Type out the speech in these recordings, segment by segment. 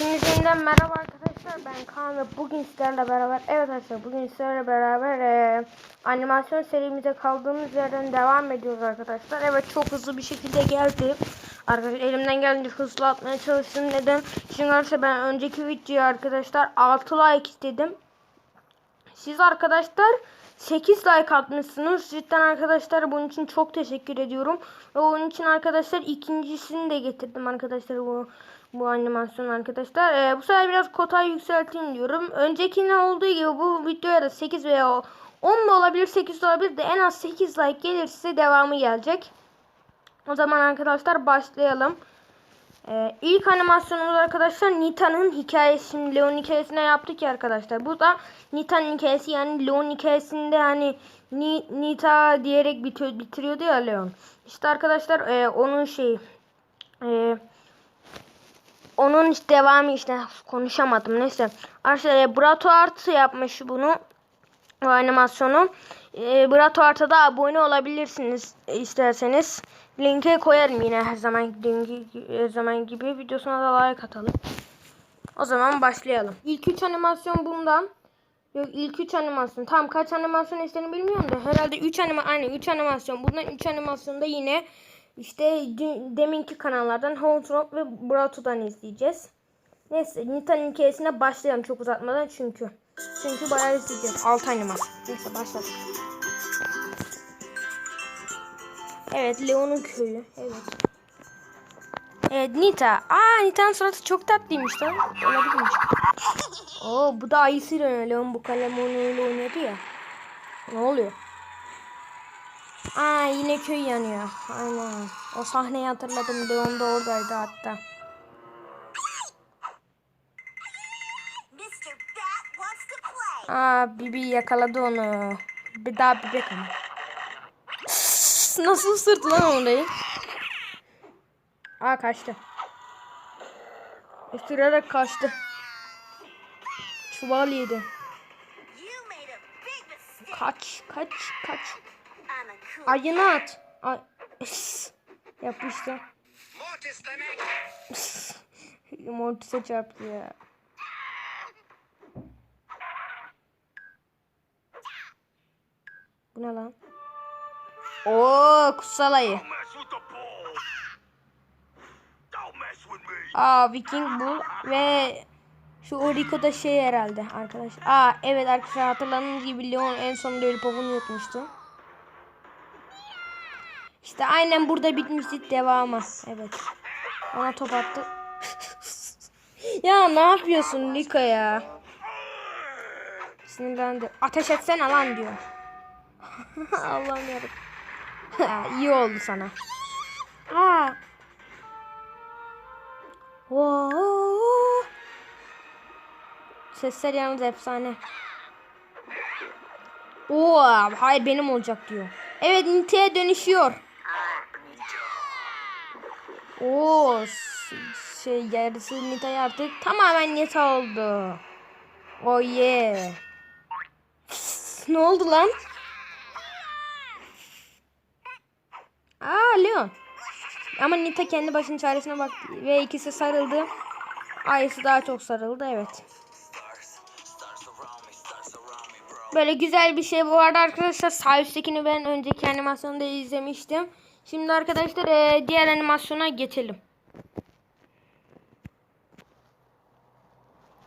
Yeniden merhaba arkadaşlar ben Kaan ve bugün sizlerle beraber evet arkadaşlar bugün sizlerle beraber e, animasyon serimize kaldığımız yerden devam ediyoruz arkadaşlar. Evet çok hızlı bir şekilde geldi. Arkadaşlar elimden geldiğince hızlı atmaya çalıştım neden? Çünkü arkadaşlar ben önceki videoya arkadaşlar 6 like istedim. Siz arkadaşlar 8 like atmışsınız. Cidden arkadaşlar bunun için çok teşekkür ediyorum. Ve onun için arkadaşlar ikincisini de getirdim arkadaşlar bu bu animasyon arkadaşlar. Ee, bu sefer biraz kotayı yükselteyim diyorum. Öncekine olduğu gibi bu videoya da 8 veya 10 da olabilir 8 de olabilir de en az 8 like gelirse devamı gelecek. O zaman arkadaşlar başlayalım. Ee, ilk animasyonumuz arkadaşlar Nita'nın hikayesi. Şimdi Leon hikayesine yaptık ya arkadaşlar. Bu da Nita'nın hikayesi yani Leon hikayesinde hani Ni, Nita diyerek bitiyor, bitiriyordu ya Leon. İşte arkadaşlar e, onun şey e, onun devamı işte konuşamadım neyse. Arkadaşlar e, Brato Art yapmış bunu. Bu animasyonu. E, Brato Art'a da abone olabilirsiniz isterseniz. Linke koyarım yine her zaman linki, her zaman gibi videosuna da like atalım. O zaman başlayalım. İlk 3 animasyon bundan. Yok ilk 3 animasyon. Tam kaç animasyon istediğini bilmiyorum da herhalde 3 anima aynı 3 animasyon. Bundan 3 animasyonda yine işte deminki kanallardan Home ve Brato'dan izleyeceğiz. Neyse Nita'nın hikayesine başlayalım çok uzatmadan çünkü. Çünkü bayağı izleyeceğiz. 6 animasyon. Neyse başladık. Evet Leon'un köyü. Evet. Evet Nita. Aa Nita'nın suratı çok tatlıymış lan. Olabilirmiş. Oo bu da ayısıyla. Leon bu kalemonuyla oynuyordu ya. Ne oluyor? Aa yine köy yanıyor. Aynen. O sahneyi hatırladım. Leon da oradaydı hatta. Aa Bibi yakaladı onu. Bir daha bebek ama. Nasıl ısırdı lan orayı? Aa kaçtı. Isırarak kaçtı. Çuval yedi. Kaç, kaç, kaç. Ayını at. Ay. Yapıştı. Mortis'e çarptı ya. Bu ne lan? Oo kutsal ayı. Aa Viking bu ve şu Oriko da şey herhalde arkadaşlar. Aa evet arkadaşlar hatırladığınız gibi Leon en son Lollipop'unu yutmuştu. İşte aynen burada bitmişti devamı. Evet. Ona top attı. ya ne yapıyorsun Liko ya? Sinirlendi. Ateş etsene lan diyor. Allah'ım yarabbim. İyi oldu sana. Aa. Wow. Sesler yalnız efsane. Oo, hayır benim olacak diyor. Evet Nita'ya dönüşüyor. Oo, şey yarısı Nita artık tamamen Nita oldu. Oh yeah. ne oldu lan? Aa Leon. Ama Nita kendi başının çaresine bak ve ikisi sarıldı. Ayısı daha çok sarıldı evet. Böyle güzel bir şey bu arada arkadaşlar sağ üsttekini ben önceki animasyonda izlemiştim. Şimdi arkadaşlar e, diğer animasyona geçelim.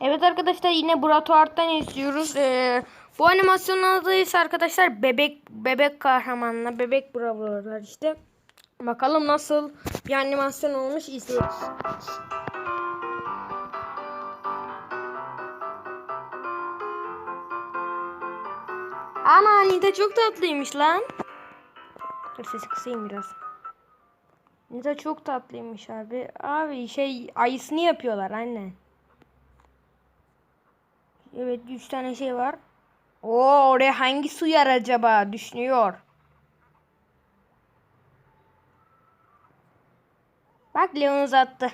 Evet arkadaşlar yine Brato Art'tan izliyoruz. E, bu animasyonun adı ise arkadaşlar bebek bebek kahramanla bebek bravolar işte. Bakalım nasıl bir animasyon olmuş izliyoruz. Ana Nida çok tatlıymış lan. Dur sesi kısayım biraz. Nida çok tatlıymış abi. Abi şey ayısını yapıyorlar anne. Evet 3 tane şey var. Oo oraya hangi su yer acaba düşünüyor. Bak Leon uzattı.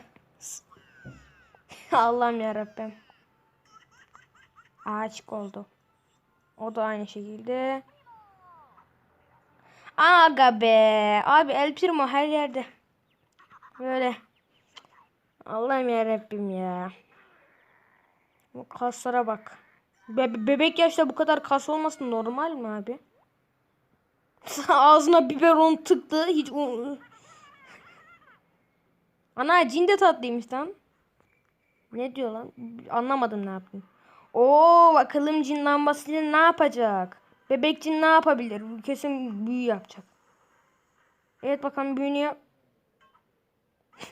Allah'ım yarabbim. Ağaç oldu. O da aynı şekilde. Aga be. Abi El Primo her yerde. Böyle. Allah'ım ya Rabbim ya. Bu kaslara bak. Be- bebek yaşta bu kadar kas olması normal mi abi? Ağzına biberon tıktı. Hiç Ana cin de tatlıymış lan. Ne diyor lan? Anlamadım ne yaptın. Oo bakalım cin lambasıyla ne yapacak? Bebek cin ne yapabilir? Kesin büyü yapacak. Evet bakalım büyünü yap.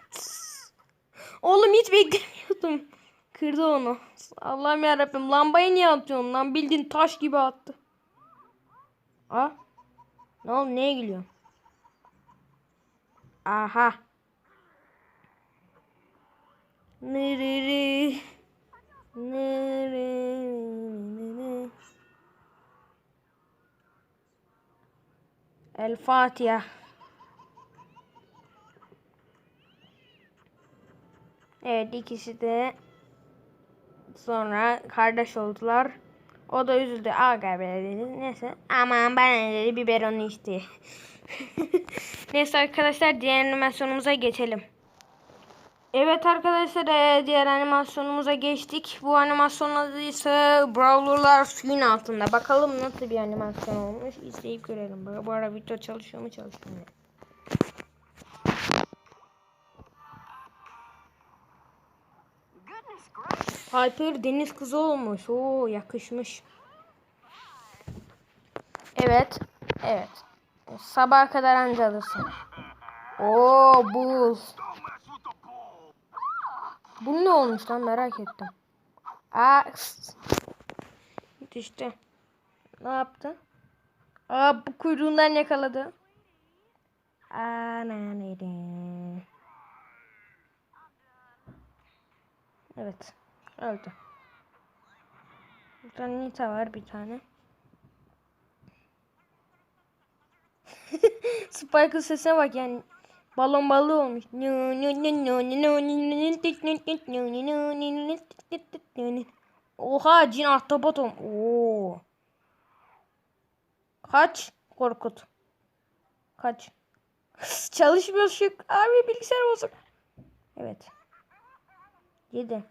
Oğlum hiç beklemiyordum. Kırdı onu. Allah'ım yarabbim lambayı niye atıyorsun lan? Bildiğin taş gibi attı. Aa. Ne oldu? Neye gülüyorsun? Aha. Nırırı. Nırırı. El Fatiha. Evet ikisi de sonra kardeş oldular. O da üzüldü. Aga be dedi. Neyse. Aman ne dedi biberonu içti. Neyse arkadaşlar diğer animasyonumuza geçelim. Evet arkadaşlar diğer animasyonumuza geçtik. Bu animasyon adı ise Brawler'lar suyun altında. Bakalım nasıl bir animasyon olmuş. İzleyip görelim. Bu, bu arada video çalışıyor mu çalışmıyor mu? Hyper deniz kızı olmuş. Oo yakışmış. Evet. Evet. Sabaha kadar anca alırsın. Oo buz. Bu ne olmuş lan merak ettim. Aa düştü. Ne yaptı? Aa bu kuyruğundan yakaladı. Ana neydi? Evet. Öldü. Burada Nita var bir tane. Spike'ın sesine bak yani. Balon balığı olmuş. Oha cin ahtapot olmuş. Oo. Kaç? Korkut. Kaç? Çalışmıyor şu. Abi bilgisayar bozuk. Evet. 7.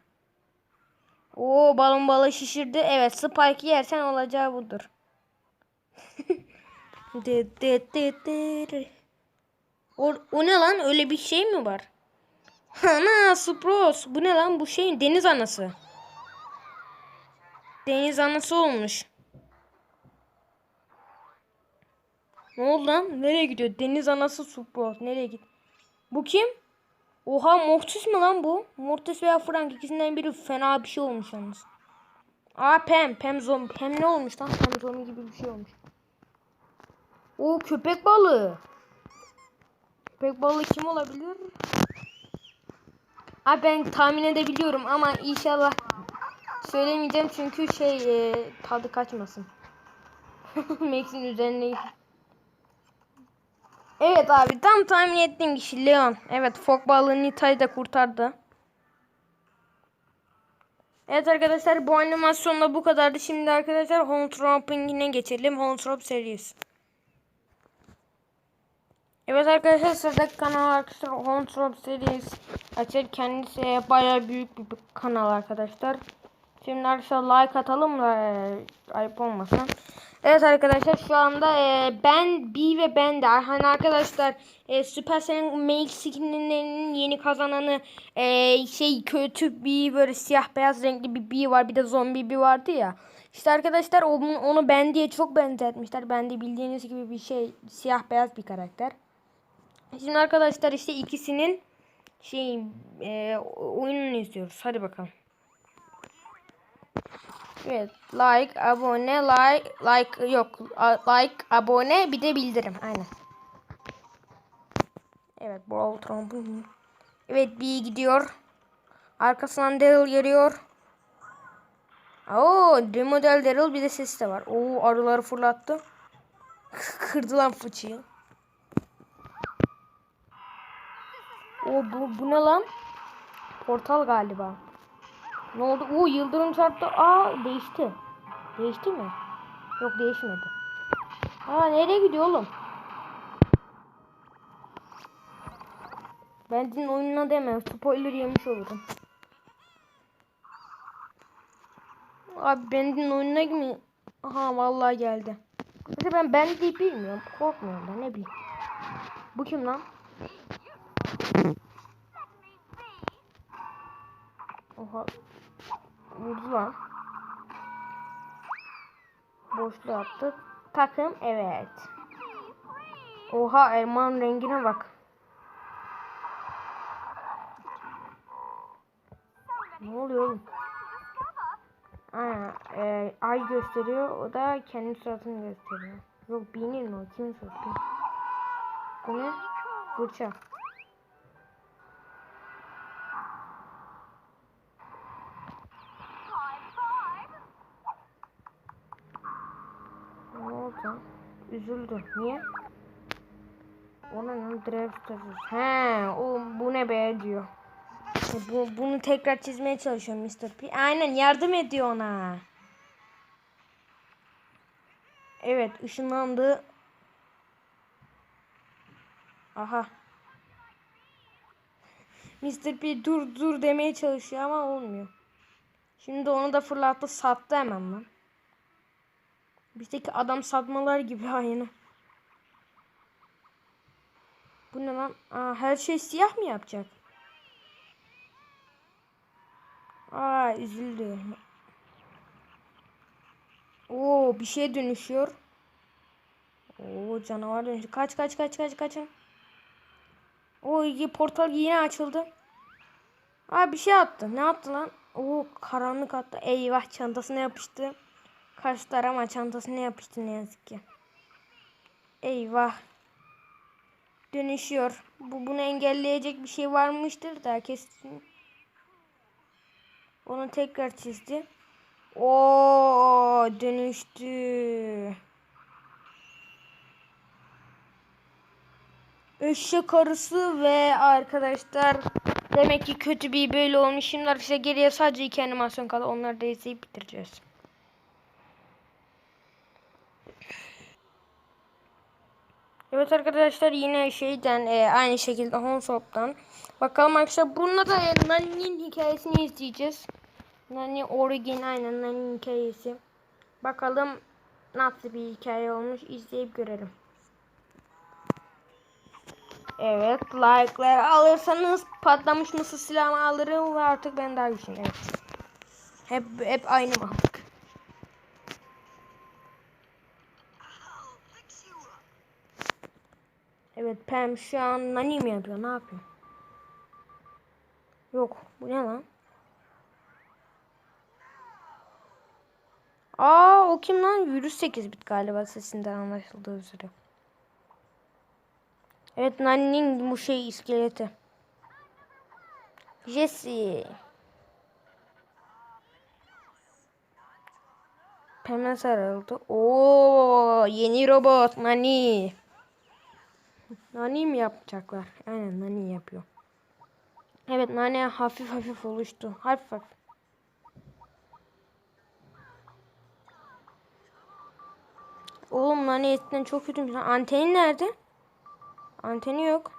Oo balon balığı şişirdi. Evet Spike yersen olacağı budur. de, de, de, de. O, o ne lan? Öyle bir şey mi var? Ana Spross. Bu ne lan? Bu şeyin deniz anası. Deniz anası olmuş. Ne oldu lan? Nereye gidiyor? Deniz anası Spross. Nereye git? Bu kim? Oha Mortis mi lan bu? Mortis veya Frank ikisinden biri fena bir şey olmuş yalnız. Aa Pam. Pam zombi. Pam ne olmuş lan? Pam zombi gibi bir şey olmuş. O köpek balığı. Köpek balığı kim olabilir? Abi ben tahmin edebiliyorum ama inşallah söylemeyeceğim çünkü şey e, tadı kaçmasın. Max'in üzerine Evet abi tam tahmin ettiğim kişi Leon. Evet fok balığı Nita'yı da kurtardı. Evet arkadaşlar bu animasyonda bu kadardı. Şimdi arkadaşlar Horntropping'ine geçelim. Horntrop serisi. Evet arkadaşlar sıradaki kanal arkadaşlar Horntrop serisi. Açar kendisi bayağı büyük bir kanal arkadaşlar. Şimdi arkadaşlar like atalım da e, ayıp olmasın. Evet arkadaşlar şu anda e, ben B ve ben de hani arkadaşlar e, Supercell'in mail skinlerinin yeni kazananı e, şey kötü bir böyle siyah beyaz renkli bir B var bir de zombi bir vardı ya. İşte arkadaşlar onu, onu ben diye çok benzetmişler. Ben de bildiğiniz gibi bir şey siyah beyaz bir karakter. Şimdi arkadaşlar işte ikisinin şey e, oyununu izliyoruz. Hadi bakalım. Evet, like, abone, like, like yok, like, abone, bir de bildirim. Aynen. Evet, Brawl Trump'ın. Evet, bir gidiyor. Arkasından Daryl geliyor. Oo, remodel Daryl bir de ses de var. Oo, arıları fırlattı. Kırdı lan fıçıyı. Oo, bu, bu ne lan? Portal galiba. Ne oldu? Oo yıldırım çarptı. Aa değişti. Değişti mi? Yok değişmedi. Aa nereye gidiyor oğlum? Ben din oyununa demem. Spoiler yemiş olurum. Abi Bandit'in oyununa mi? Aha vallahi geldi. Mesela ben Bandit'i bilmiyorum. Korkmuyorum da ne bileyim. Bu kim lan? Oha. Vurdu lan. Boşluğa attı. Takım evet. Oha elmanın rengine bak. Ne oluyor oğlum? Aa, e, ay gösteriyor. O da kendi suratını gösteriyor. Yok benim o? Kimin suratı? Bu ne? Fırça. Oldu? Üzüldü. Niye? Onun tutarız. He, o bu ne be diyor. E, Bu, bunu tekrar çizmeye çalışıyor Mr. P. Aynen yardım ediyor ona. Evet ışınlandı. Aha. Mr. P dur dur demeye çalışıyor ama olmuyor. Şimdi onu da fırlattı sattı hemen lan. Bizdeki adam satmalar gibi aynı. Bu ne lan? Aa, her şey siyah mı yapacak? Aa üzüldü. Oo bir şeye dönüşüyor. Oo canavar dönüşüyor. Kaç kaç kaç kaç kaçın. Oo portal yine açıldı. Aa bir şey attı. Ne attı lan? Oo karanlık attı. Eyvah çantasına yapıştı. Kaçtı ama çantasına yapıştı ne yazık ki. Eyvah. Dönüşüyor. Bu bunu engelleyecek bir şey varmıştır da kesin. Onu tekrar çizdi. O dönüştü. Eşek arısı ve arkadaşlar demek ki kötü bir böyle olmuş. Şimdi geriye sadece iki animasyon kaldı. Onları da izleyip bitireceğiz. Evet arkadaşlar yine şeyden e, aynı şekilde Honsop'tan. Bakalım arkadaşlar bununla da e, Nani'nin hikayesini izleyeceğiz. Nani origin aynen Nani'nin hikayesi. Bakalım nasıl bir hikaye olmuş izleyip görelim. Evet like'lar alırsanız patlamış mısır silahımı alırım ve artık ben daha güçlüyüm. Evet. Hep, hep aynı mantık. Evet Pam şu an nani mi yapıyor? Ne yapıyor? Yok. Bu ne lan? Aa o kim lan? 108 bit galiba sesinden anlaşıldığı üzere. Evet Nani'nin bu şey iskeleti. Jesse. Pem'e sarıldı. Oo yeni robot Nani. Nani mi yapacaklar? Aynen Nani yapıyor. Evet Nani hafif hafif oluştu. Hafif hafif. Oğlum Nani etinden çok kötü. Anteni nerede? Anteni yok.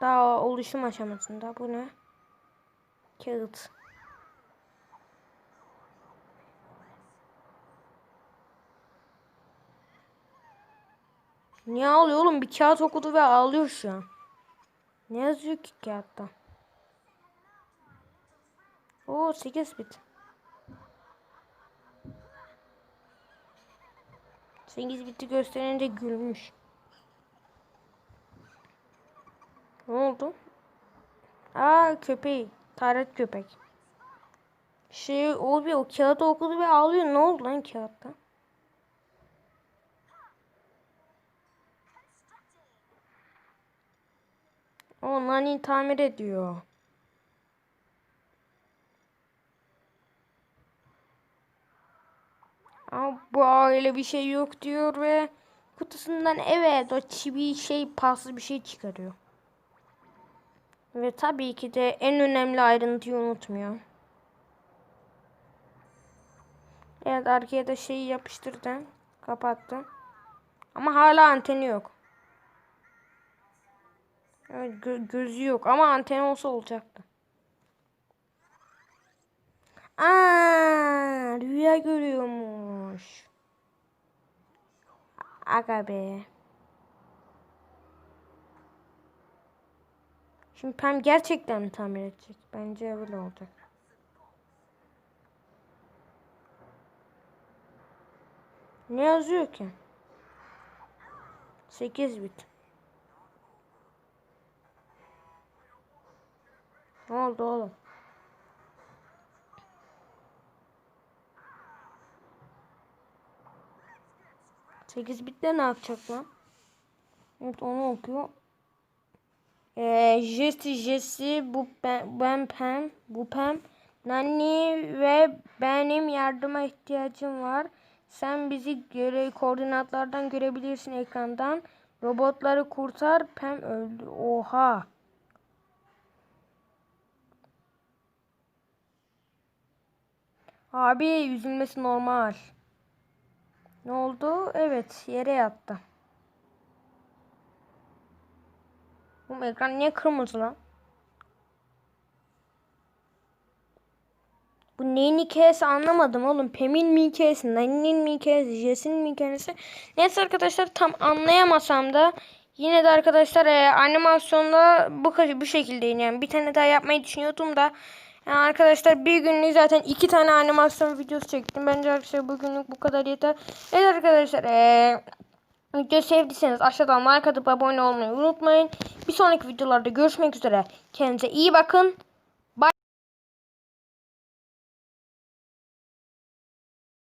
Daha oluşum aşamasında. Bu ne? Kağıt. Niye ağlıyor oğlum? Bir kağıt okudu ve ağlıyor şu an. Ne yazıyor ki kağıtta? Oo 8 bit. 8 biti gösterince gülmüş. Ne oldu? Aa köpeği. Taret köpek. Şey o bir o kağıdı okudu ve ağlıyor. Ne oldu lan kağıtta? O Nani tamir ediyor. Ama bu öyle bir şey yok diyor ve kutusundan evet o çivi şey paslı bir şey çıkarıyor. Ve tabii ki de en önemli ayrıntıyı unutmuyor. Evet arkaya da şeyi yapıştırdı. Kapattı. Ama hala anteni yok. Evet, gö gözü yok ama anten olsa olacaktı. Aa, rüya görüyormuş. Aga be. Şimdi Pam gerçekten mi tamir edecek? Bence öyle olacak. Ne yazıyor ki? 8 bit. Ne oldu oğlum? Sekiz bitle ne yapacak lan? Evet onu okuyor. Ee, Jesse Jesse bu ben, ben Pam bu Pam Nani ve benim yardıma ihtiyacım var. Sen bizi göre koordinatlardan görebilirsin ekrandan. Robotları kurtar. Pam öldü. Oha. Abi üzülmesi normal. Ne oldu? Evet yere yattı. Bu ekran niye kırmızı lan? Bu neyin hikayesi anlamadım oğlum. Pem'in mi hikayesi, Nani'nin mi hikayesi, Jess'in mi hikayesi? Neyse arkadaşlar tam anlayamasam da yine de arkadaşlar e, animasyonda bu, bu şekildeyim. Yani bir tane daha yapmayı düşünüyordum da yani arkadaşlar bir günlük zaten iki tane animasyon videosu çektim. Bence arkadaşlar bugünlük bu kadar yeter. Evet arkadaşlar e, Video sevdiyseniz aşağıdan like atıp abone olmayı unutmayın. Bir sonraki videolarda görüşmek üzere. Kendinize iyi bakın.